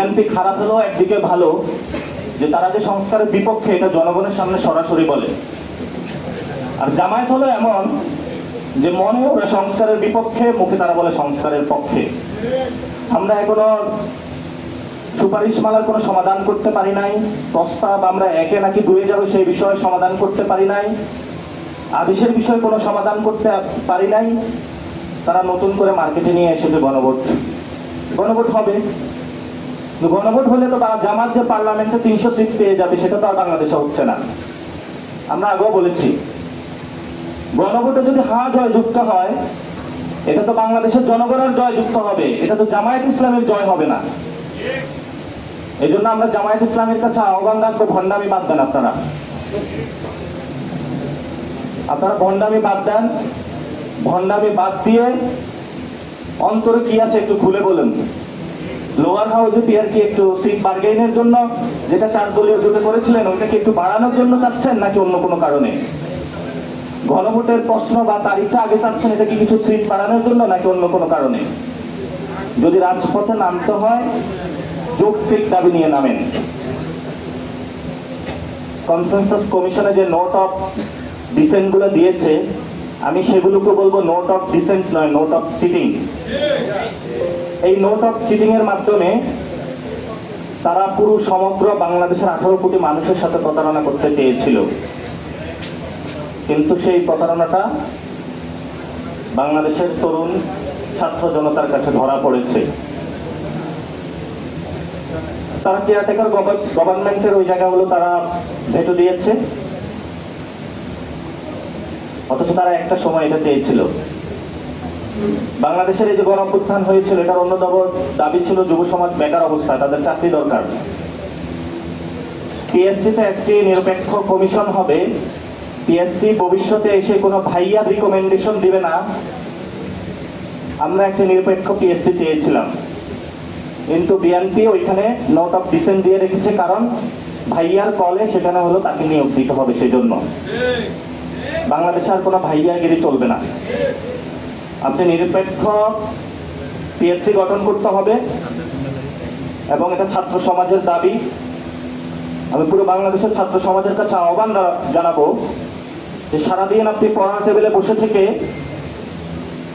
BNP খারাপ হলেও একদিকে ভালো, যে তারা যে সংস্কারের বিপক্ষে এটা জনগণের সামনে সরাসরি বলে। আর জামায়াত হলো এমন যে মনে ওরা সংস্কারের বিপক্ষে, মুখে তারা বলে সংস্কারের পক্ষে। আমরা এখনও সুপারিশমালার কোনো সমাধান করতে পারি নাই, প্রস্তাব আমরা একে নাকি দুয়ে যাব সেই বিষয়ে সমাধান করতে পারি নাই, আদেশের বিষয়ে কোনো সমাধান করতে পারি নাই। তারা নতুন করে মার্কেটে নিয়ে এসেছে গণভোট। গণভোট হবে। গণভোট হলে তো জামাত যে পার্লামেন্টে তিনশো সিট পেয়ে যাবে, সেটা তো আর বাংলাদেশে হচ্ছে না। আমরা আগেও বলেছি, গণভোটে যদি হা জয় যুক্ত হয়, এটা তো বাংলাদেশের জনগণের জয় যুক্ত হবে, এটা তো জামায়াত ইসলামের জয় হবে না। এই জন্য আমরা জামায়াত ইসলামের কাছে আহ্বান রাখব ভণ্ডামি বাদ দেন আপনারা। আপনারা ভণ্ডামি বাদ দেন, ভণ্ডামি বাদ দিয়ে অন্তরে কি আছে একটু খুলে বলেন। লোয়ার হাউসে পিয়ার কি একটু সিট বার্গেইনের জন্য, যেটা চার দলীয় জোটে করেছিলেন, ওইটা কি একটু বাড়ানোর জন্য চাচ্ছেন, নাকি অন্য কোনো কারণে? গণভোটের প্রশ্ন বা তারিখটা আগে চাচ্ছেন, এটা কি কিছু সিট বাড়ানোর জন্য, নাকি অন্য কোনো কারণে? যদি রাজপথে নামতে হয় যৌক্তিক দাবি নিয়ে নামেন। কনসেনসাস কমিশনে যে নোট অফ ডিসেন্টগুলো দিয়েছে, আমি সেগুলোকে বলব নোট অফ ডিসেন্ট নয়, নোট অফ চিটিং। এই নোট অফ চিটিং এর মাধ্যমে তারা পুরো সমগ্র বাংলাদেশের আঠারো কোটি মানুষের সাথে প্রতারণা করতে চেয়েছিল। কিন্তু সেই প্রতারণাটা বাংলাদেশের তরুণ ছাত্র জনতার কাছে ধরা পড়েছে। তারা কেয়ারটেকার গভর্নমেন্টের ওই জায়গাগুলো তারা ভেটো দিয়েছে। অথচ তারা একটা সময় এটা চেয়েছিল। বাংলাদেশের এই যে গণ অভ্যুত্থান হয়েছিল, এটার অন্যতম দাবি ছিল যুব সমাজ বেকার অবস্থায় তাদের চাকরি দরকার। পিএসসি তে একটি নিরপেক্ষ কমিশন হবে, পিএসসি ভবিষ্যতে এসে কোনো রিকমেন্ডেশন দিবে না। আমরা একটি নিরপেক্ষ পিএসসি চেয়েছিলাম। কিন্তু বিএনপি ওইখানে নোট অফ ডিসেন্ট দিয়ে রেখেছে, কারণ ভাইয়ার কলে সেখানে হলো তাকে নিয়োগ দিতে হবে সেই জন্য বাংলাদেশে আর কোনো ভাইয়াগিরি চলবে না। আপনি নিরপেক্ষ পিএসসি গঠন করতে হবে এবং এটা ছাত্র সমাজের দাবি। আমি পুরো বাংলাদেশের ছাত্র সমাজের কাছে আহ্বান জানাব যে সারাদিন আপনি পড়া টেবিলে বসে থেকে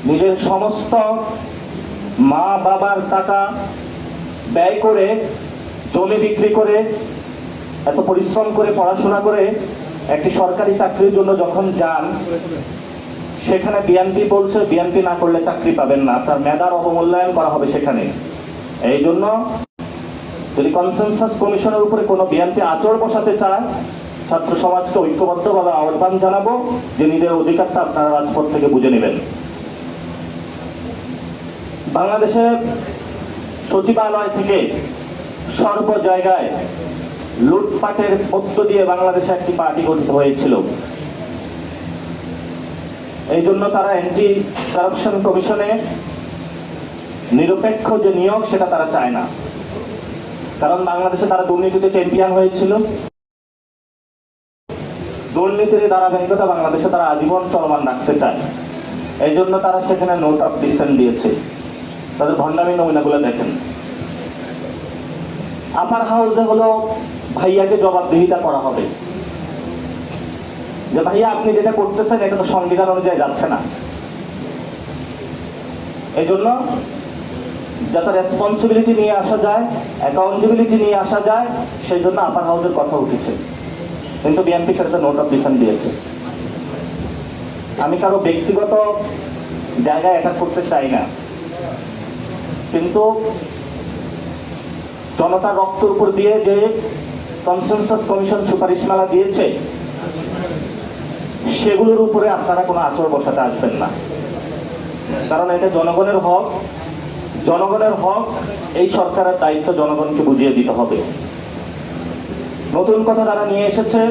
নিজের সমস্ত মা বাবার টাকা ব্যয় করে, জমি বিক্রি করে, এত পরিশ্রম করে, পড়াশোনা করে একটি সরকারি চাকরির জন্য যখন যান সেখানে বিএনপি বলছে, বিএনপি না করলে চাকরি পাবেন না। আপনার মেধার অবমূল্যায়ন করা হবে সেখানে। এই জন্য যদি কনসেনসাস কমিশনের উপরে কোনো বিএনপি আচর বসাতে চায়, ছাত্র সমাজকে ঐক্যবদ্ধভাবে আহ্বান জানাব যে নিজের অধিকারটা আপনারা রাজপথ থেকে বুঝে নেবেন। বাংলাদেশে সচিবালয় থেকে সর্ব জায়গায় লুটপাটের মধ্য দিয়ে বাংলাদেশে একটি পার্টি গঠিত হয়েছিল। এই জন্য তারা এনটি কারাপশন কমিশনে নিরপেক্ষ যে নিয়োগ, সেটা তারা চায় না। কারণ বাংলাদেশে তারা দুর্নীতিতে চ্যাম্পিয়ন হয়েছিল। দুর্নীতির ধারাবাহিকতা বাংলাদেশে তারা আজীবন চলমান রাখতে চায়। এই জন্য তারা সেখানে নোট অফ ডিসেন্ট দিয়েছে। তাদের ভণ্ডামি নমুনাগুলো দেখেন। আপার হাউসে হলো ভাইয়াকে জবাবদিহিতা করা হবে। যে ভাইয়া আপনি যেটা করতেছেন, এটা তো সংবিধান অনুযায়ী যাচ্ছে না। এই জন্য যাতে রেসপন্সিবিলিটি নিয়ে আসা যায় অ্যাকাউন্টেবিলিটি নিয়ে আসা যায়, সেই জন্য আপার হাউসের কথা উঠেছে। কিন্তু বিএনপি সেটা নোট অফ দিয়েছে। আমি কারও ব্যক্তিগত জায়গায় অ্যাটাক করতে চাই না। কিন্তু জনতার রক্তের উপর দিয়ে যে কনসেনসাস কমিশন সুপারিশমালা দিয়েছে সেগুলোর উপরে আপনারা কোনো আচর বসাতে আসবেন না। কারণ এটা জনগণের হক। জনগণের হক, এই সরকারের দায়িত্ব জনগণকে বুঝিয়ে দিতে হবে। নতুন কথা তারা নিয়ে এসেছে,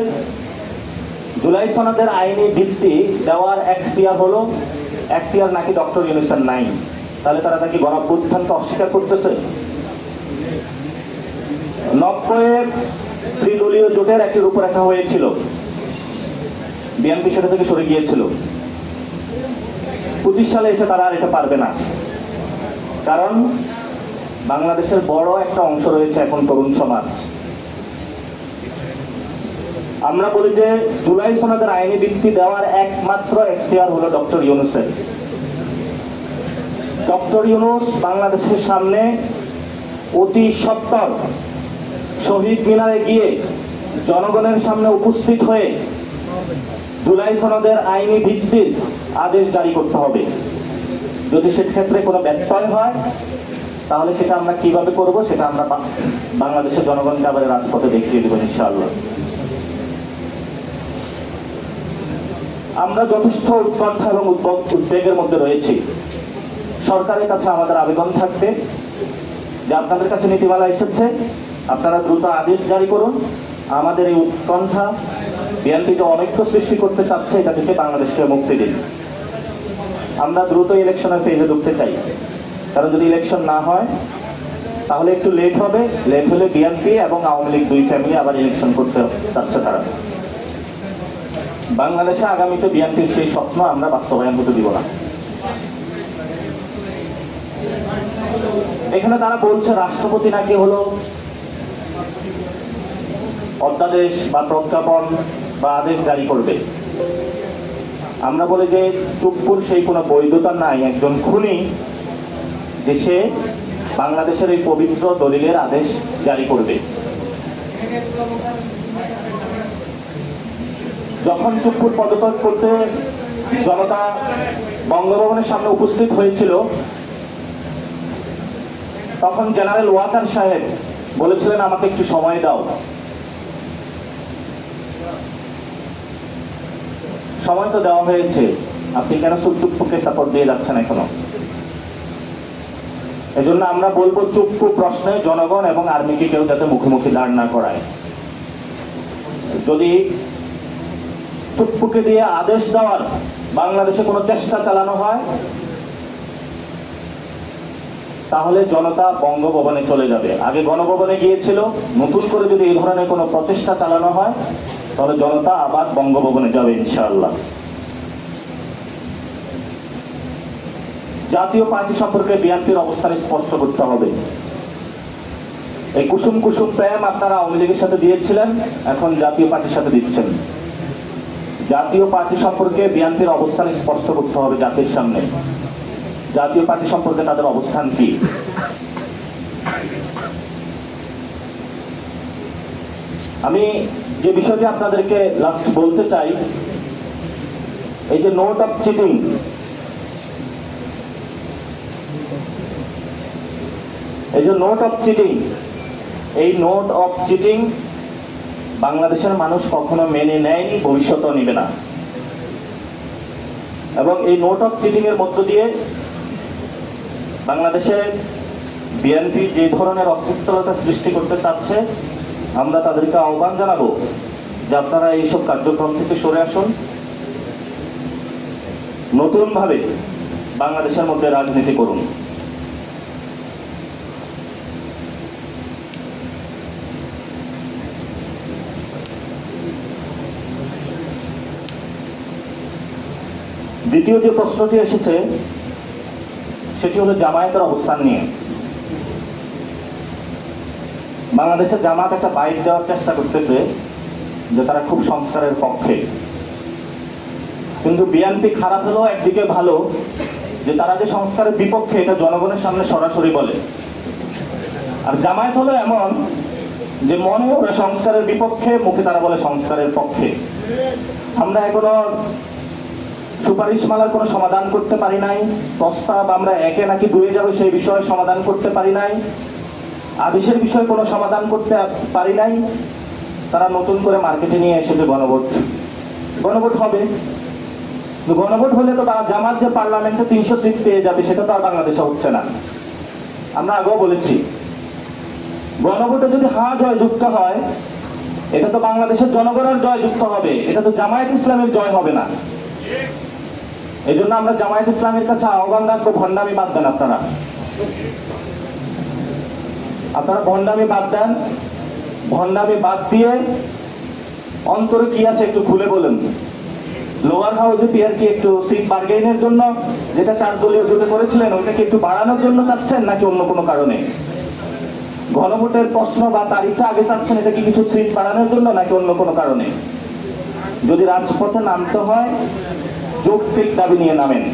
জুলাই সনদের আইনি ভিত্তি দেওয়ার এখতিয়ার হলো, এখতিয়ার নাকি ডক্টর ইউনিসেন নাই। তাহলে তারা নাকি গণঅভ্যুত্থানকে অস্বীকার করতেছে? নব্বইয়ে ত্রিদলীয় জোটের একটি রূপরেখা হয়েছিল। বিএনপি সেটা থেকে সরে গিয়েছিল। পঁচিশ সালে এসে তারা আর এটা পারবে না। কারণ বাংলাদেশের বড় একটা অংশ রয়েছে এখন তরুণ সমাজ। আমরা বলি যে জুলাই সনদের আইনি ভিত্তি দেওয়ার একমাত্র এখতিয়ার হলো ডক্টর ইউনুসের। ডক্টর ইউনুস বাংলাদেশের সামনে অতি সত্তর শহীদ মিনারে গিয়ে জনগণের সামনে উপস্থিত হয়ে জুলাই সনদের আইনি ভিত্তির আদেশ জারি করতে হবে। যদি সেক্ষেত্রে কোনো ব্যত্যয় হয়, তাহলে সেটা আমরা কীভাবে করব সেটা আমরা বাংলাদেশের জনগণকে আবার রাজপথে দেখিয়ে দেবো ইনশাআল্লাহ। আমরা যথেষ্ট উৎকণ্ঠা এবং উদ্বেগ- উদ্বেগের মধ্যে রয়েছি। সরকারের কাছে আমাদের আবেদন থাকবে যে আপনাদের কাছে নীতিমালা এসেছে। আপনারা দ্রুত আদেশ জারি করুন। আমাদের এই উৎকণ্ঠা বিএনপি যে অনৈক্য সৃষ্টি করতে চাচ্ছে, এটা থেকে বাংলাদেশকে মুক্তি দিন আমরা দ্রুত ইলেকশনের ফেজে ঢুকতে চাই। কারণ যদি ইলেকশন না হয়, তাহলে একটু লেট হবে। লেট হলে বিএনপি এবং আওয়ামী লীগ দুই ফ্যামিলি আবার ইলেকশন করতে চাচ্ছে তারা। বাংলাদেশে আগামীতে বিএনপির সেই স্বপ্ন আমরা বাস্তবায়ন হতে দিব না। এখানে তারা বলছে রাষ্ট্রপতি নাকি হলো অধ্যাদেশ বা প্রজ্ঞাপন। বা আদেশ জারি করবে। আমরা বলি যে চুপ্পুর সেই কোনো বৈধতা নাই। একজন খুনি যে সে বাংলাদেশের এই পবিত্র দলিলের আদেশ জারি করবে। যখন চুপ্পুর পদত্যাগ করতে জনতা বঙ্গভবনের সামনে উপস্থিত হয়েছিল, তখন জেনারেল ওয়াকার সাহেব বলেছিলেন, আমাকে একটু সময় দাও। সময় তো দেওয়া হয়েছে। আপনি কেন চুপ্পুকে সাপোর্ট দিয়ে যাচ্ছেন এখনও? এজন্য আমরা বলব চুপ্পু প্রশ্নে জনগণ এবং আর্মিকে কেউ যাতে মুখোমুখি দাঁড় না করায়। যদি চুপ্পুকে দিয়ে আদেশ দেওয়ার বাংলাদেশে কোনো চেষ্টা চালানো হয়, তাহলে জনতা বঙ্গভবনে চলে যাবে। আগে গণভবনে গিয়েছিল, নতুন করে যদি এই ধরনের কোনো প্রচেষ্টা চালানো হয় তাহলে জনতা আবার বঙ্গভবনে যাবে ইনশাআল্লাহ। জাতীয় পার্টি সম্পর্কে বিএনপির অবস্থান স্পষ্ট করতে হবে। এই কুসুম কুসুম প্রেম আপনারা আওয়ামী লীগের সাথে দিয়েছিলেন, এখন জাতীয় পার্টির সাথে দিচ্ছেন। জাতীয় পার্টি সম্পর্কে বিএনপির অবস্থান স্পষ্ট করতে হবে জাতির সামনে। জাতীয় পার্টি সম্পর্কে তাদের অবস্থান কি? আমি যে বিষয়টি আপনাদেরকে লাস্ট বলতে চাই, এই যে নোট অফ চিটিং এই যে নোট অফ চিটিং এই নোট অফ চিটিং বাংলাদেশের মানুষ কখনো মেনে নেয়নি, ভবিষ্যতেও নেবে না। এবং এই নোট অফ চিটিং এর মধ্য দিয়ে বাংলাদেশে বিএনপি যে ধরনের অস্থিরতা সৃষ্টি করতে চাচ্ছে আমরা তাদেরকে আহ্বান জানাব যে আপনারা এইসব কার্যক্রম থেকে সরে আসুন। নতুন ভাবে বাংলাদেশের মধ্যে রাজনীতি করুন। দ্বিতীয় যে প্রশ্নটি এসেছে, সেটি হলো জামায়াতের অবস্থান নিয়ে। বাংলাদেশের জামাত একটা বাইক দেওয়ার চেষ্টা করতেছে যে তারা খুব সংস্কারের পক্ষে। কিন্তু বিএনপি খারাপ হলেও একদিকে ভালো, যে তারা যে সংস্কারের বিপক্ষে এটা জনগণের সামনে সরাসরি বলে। আর জামায়াত হলো এমন যে মনে ওরা সংস্কারের বিপক্ষে, মুখে তারা বলে সংস্কারের পক্ষে। আমরা এখনও সুপারিশমালার কোনো সমাধান করতে পারি নাই, প্রস্তাব আমরা একে নাকি দুয়ে যাব সেই বিষয়ে সমাধান করতে পারি নাই। আদেশের বিষয়ে কোনো সমাধান করতে পারি নাই। তারা নতুন করে মার্কেটে নিয়ে এসেছে গণভোট। গণভোট হবে। গণভোট হলে তো জামাত যে পার্লামেন্টে তিনশো সিট পেয়ে যাবে, সেটা তো আর বাংলাদেশে হচ্ছে না। আমরা আগেও বলেছি, গণভোটে যদি হা জয় যুক্ত হয়, এটা তো বাংলাদেশের জনগণের জয় যুক্ত হবে। এটা তো জামায়াত ইসলামের জয় হবে না। এই জন্য আমরা জামায়াত ইসলামের কাছে আহ্বান রাখব, ভণ্ডামি বাদ দেন আপনারা। আপনারা ভণ্ডামি বাদ দেন। ভণ্ডামি বাদ দিয়ে অন্তরে কি আছে একটু খুলে বলেন। লোয়ার হাউসে পিয়ার কি একটু সিট বার্গেইনের জন্য, যেটা চার দলীয় জোটে করেছিলেন, ওইটা কি একটু বাড়ানোর জন্য চাচ্ছেন নাকি অন্য কোনো কারণে? ঘনভোটের প্রশ্ন বা তারিখটা আগে চাচ্ছেন, এটা কি কিছু সিট বাড়ানোর জন্য নাকি অন্য কোনো কারণে? যদি রাজপথে নামতে হয়, যৌক্তিক দাবি নিয়ে নামেন।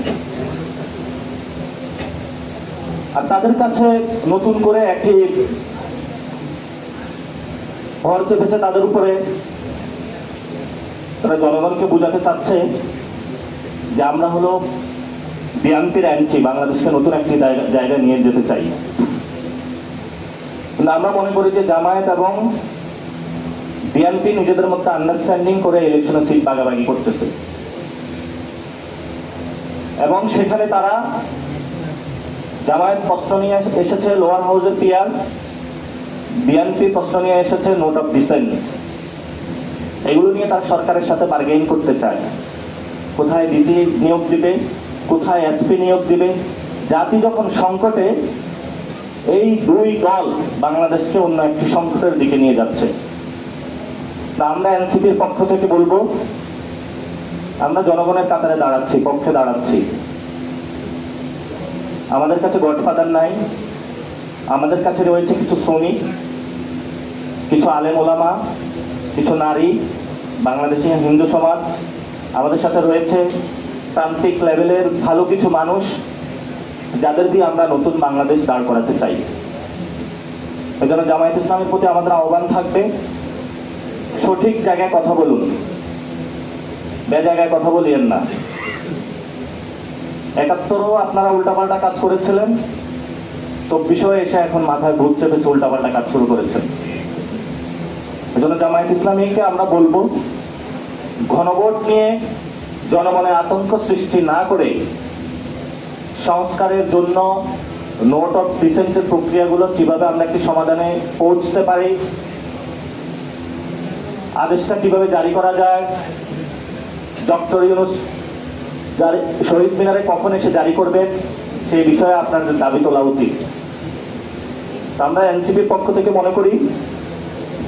আর তাদের কাছে নতুন করে একটি ভর চেপেছে তাদের উপরে। তারা জনগণকে বোঝাতে চাচ্ছে যে আমরা হলো বিএনপির অ্যান্টি বাংলাদেশকে নতুন একটি জায়গা- নিয়ে যেতে চাই। কিন্তু আমরা মনে করি যে জামায়াত এবং বিএনপি নিজেদের মধ্যে আন্ডারস্ট্যান্ডিং করে ইলেকশনে সিট ভাগাভাগি করতেছে। এবং সেখানে তারা জামায়াত প্রশ্ন নিয়ে এসেছে লোয়ার হাউসের পিয়ার। বিএনপি প্রশ্ন নিয়ে এসেছে নোট অফ ডিসেন্ট। এগুলো নিয়ে তার সরকারের সাথে বার্গেইন করতে চায়। কোথায় ডিসি নিয়োগ দিবে? কোথায় এসপি নিয়োগ দিবে? জাতি যখন সংকটে, এই দুই দল বাংলাদেশকে অন্য একটি সংকটের দিকে নিয়ে যাচ্ছে। তা আমরা এনসিপির পক্ষ থেকে বলব, আমরা জনগণের কাতারে দাঁড়াচ্ছি, পক্ষে দাঁড়াচ্ছি। আমাদের কাছে গডফাদার নাই, আমাদের কাছে রয়েছে কিছু শ্রমিক, কিছু আলেম ওলামা, কিছু নারী, বাংলাদেশি হিন্দু সমাজ, আমাদের সাথে রয়েছে প্রান্তিক লেভেলের ভালো কিছু মানুষ, যাদের দিয়ে আমরা নতুন বাংলাদেশ দাঁড় করাতে চাই। এই জন্য জামায়াত ইসলামের প্রতি আমাদের আহ্বান থাকবে, সঠিক জায়গায় কথা বলুন বে জায়গায় কথা বলিয়েন না। একাত্তরও আপনারা উল্টাপাল্টা কাজ করেছিলেন চব্বিশও এসে এখন মাথায় ভূত চেপেছে উল্টাপাল্টা কাজ শুরু করেছেন। এজন্য জামায়াত ইসলামীকে আমরা বলব, ঘনভোট নিয়ে জনমনে আতঙ্ক সৃষ্টি না করে সংস্কারের জন্য নোট অফ ডিসেন্টের প্রক্রিয়াগুলো কীভাবে আমরা একটি সমাধানে পৌঁছতে পারি, আদেশটা কীভাবে জারি করা যায়, ডক্টর ইউনুস শহীদ মিনারে কখন এসে জারি করবেন, সেই বিষয়ে আপনাদের দাবি তোলা উচিত। আমরা এনসিপির পক্ষ থেকে মনে করি,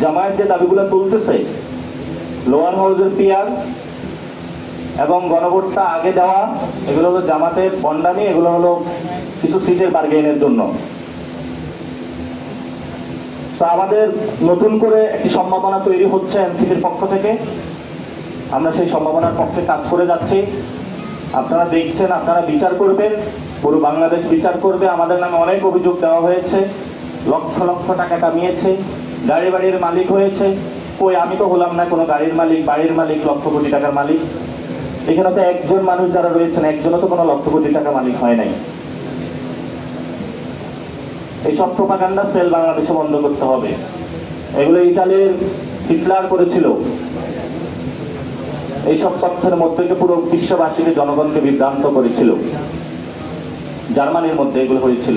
জামায়াত যে দাবিগুলো তুলতেছে, লোয়ার হাউসের পিয়ার এবং গণভোটটা আগে দেওয়া, এগুলো হলো জামাতের বন্ডামি, এগুলো হলো কিছু সিটের বার্গেনের জন্য। তো আমাদের নতুন করে একটি সম্ভাবনা তৈরি হচ্ছে এনসিপির পক্ষ থেকে। আমরা সেই সম্ভাবনার পক্ষে কাজ করে যাচ্ছি। আপনারা দেখছেন, আপনারা বিচার করবেন। পুরো বাংলাদেশ বিচার করবে। আমাদের নামে অনেক অভিযোগ দেওয়া হয়েছে। লক্ষ লক্ষ টাকা কামিয়েছে। গাড়ি বাড়ির মালিক হয়েছে। কই, আমি তো হলাম না কোনো গাড়ির মালিক, বাড়ির মালিক, লক্ষ কোটি টাকার মালিক। এখানে তো একজন মানুষ যারা রয়েছেন, একজনও তো কোনো লক্ষ কোটি টাকা মালিক হয় নাই। এইসব প্রোপাগান্ডা সেল বাংলাদেশে বন্ধ করতে হবে। এগুলো ইতালির হিটলার করেছিল। এইসব তথ্যের মধ্যে পুরো বিশ্ববাসীকে জনগণকে বিভ্রান্ত করেছিল, জার্মানির মধ্যে এগুলো হয়েছিল,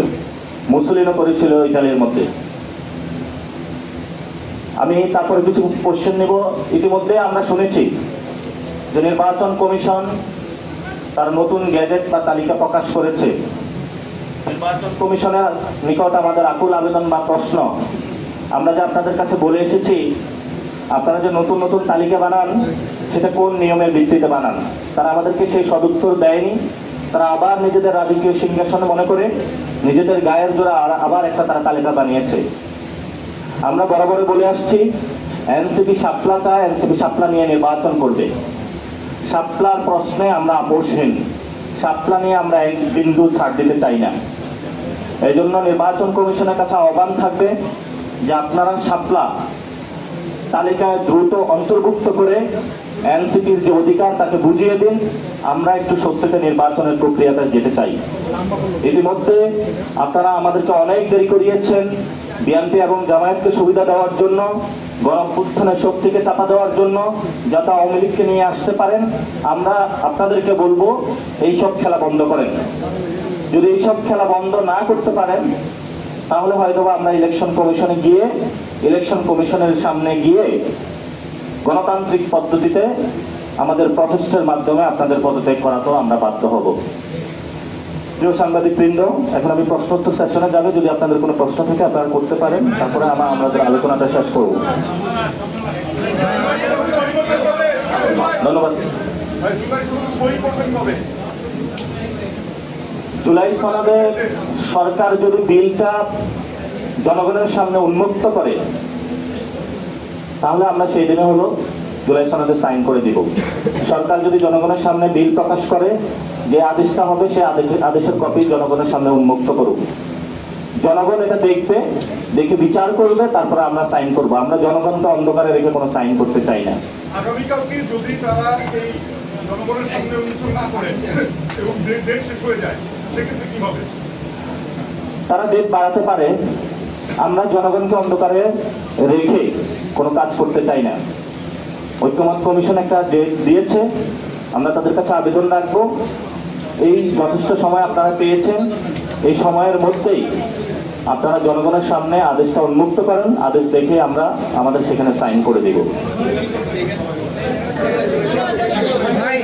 মুসলিনও করেছিল ইতালির মধ্যে। আমি তারপরে কিছু কোশ্চেন নেব। ইতিমধ্যে আমরা শুনেছি যে নির্বাচন কমিশন তার নতুন গ্যাজেট বা তালিকা প্রকাশ করেছে। নির্বাচন কমিশনের নিকট আমাদের আকুল আবেদন বা প্রশ্ন। আমরা যে আপনাদের কাছে বলে এসেছি, আপনারা যে নতুন নতুন তালিকা বানান সেটা কোন নিয়মের ভিত্তিতে বানান? তারা আমাদেরকে সেই সদুত্তর দেয়নি। তারা আবার নিজেদের রাজকীয় সিংহাসনে মনে করে নিজেদের গায়ের জোড়া আবার একটা তারা তালিকা বানিয়েছে। আমরা বরাবর বলে আসছি, এনসিপি সাপলা চায় এনসিপি সাপলা নিয়ে নির্বাচন করবে। সাপলার প্রশ্নে আমরা আপোষহীন। সাপলা নিয়ে আমরা এক বিন্দু ছাড় দিতে চাই না। এই জন্য নির্বাচন কমিশনের কাছে আহ্বান থাকবে যে আপনারা সাপলা তালিকায় দ্রুত অন্তর্ভুক্ত করে এনসিপির যে অধিকার, তাকে বুঝিয়ে দিন। আমরা একটু সত্যতে নির্বাচনের প্রক্রিয়াতে যেতে চাই। ইতিমধ্যে আপনারা আমাদেরকে অনেক দেরি করিয়েছেন। বিএনপি এবং জামায়াতকে সুবিধা দেওয়ার জন্য গণপুত্থানের শক্তিকে চাপা দেওয়ার জন্য, যাতে আওয়ামী লীগকে নিয়ে আসতে পারেন। আমরা আপনাদেরকে বলব এইসব খেলা বন্ধ করেন। যদি এইসব খেলা বন্ধ না করতে পারেন, তাহলে হয়তো আমরা ইলেকশন কমিশনে গিয়ে, ইলেকশন কমিশনের সামনে গিয়ে গণতান্ত্রিক পদ্ধতিতে আমাদের প্রচেষ্টার মাধ্যমে আপনাদের পদত্যাগ করাতেও আমরা বাধ্য হব। প্রিয় সাংবাদিক বৃন্দ এখন আমি প্রশ্নোত্তর সেশনে যাবে। যদি আপনাদের কোনো প্রশ্ন থাকে, আপনারা করতে পারেন। তারপরে আমরা আমাদের আলোচনাটা শেষ করব। ধন্যবাদ। জুলাই সনদে সরকার যদি বিলটা জনগণের সামনে উন্মুক্ত করে তাহলে আমরা সেই দিনে হলো জুলাই সনদে সাইন করে দিব। সরকার যদি জনগণের সামনে বিল প্রকাশ করে যে আদেশটা হবে সে আদেশ- আদেশের কপি জনগণের সামনে উন্মুক্ত করুক। জনগণ এটা দেখবে দেখে বিচার করবে তারপরে আমরা সাইন করব। আমরা জনগণকে অন্ধকারে রেখে কোনো সাইন করতে চাই না। আগামীকালকে যদি তারা এই জনগণের সামনে উন্মোচন না করে এবং ডেট শেষ হয়ে যায় সেক্ষেত্রে কি হবে? তারা ডেট বাড়াতে পারে। আমরা জনগণকে অন্ধকারে রেখে কোনো কাজ করতে চাই না। ঐক্যমত কমিশন একটা ডেট দিয়েছে। আমরা তাদের কাছে আবেদন রাখব। এই যথেষ্ট সময় আপনারা পেয়েছেন। এই সময়ের মধ্যেই আপনারা জনগণের সামনে আদেশটা উন্মুক্ত করেন। আদেশ দেখে আমরা আমাদের সেখানে সাইন করে দেব। ভাই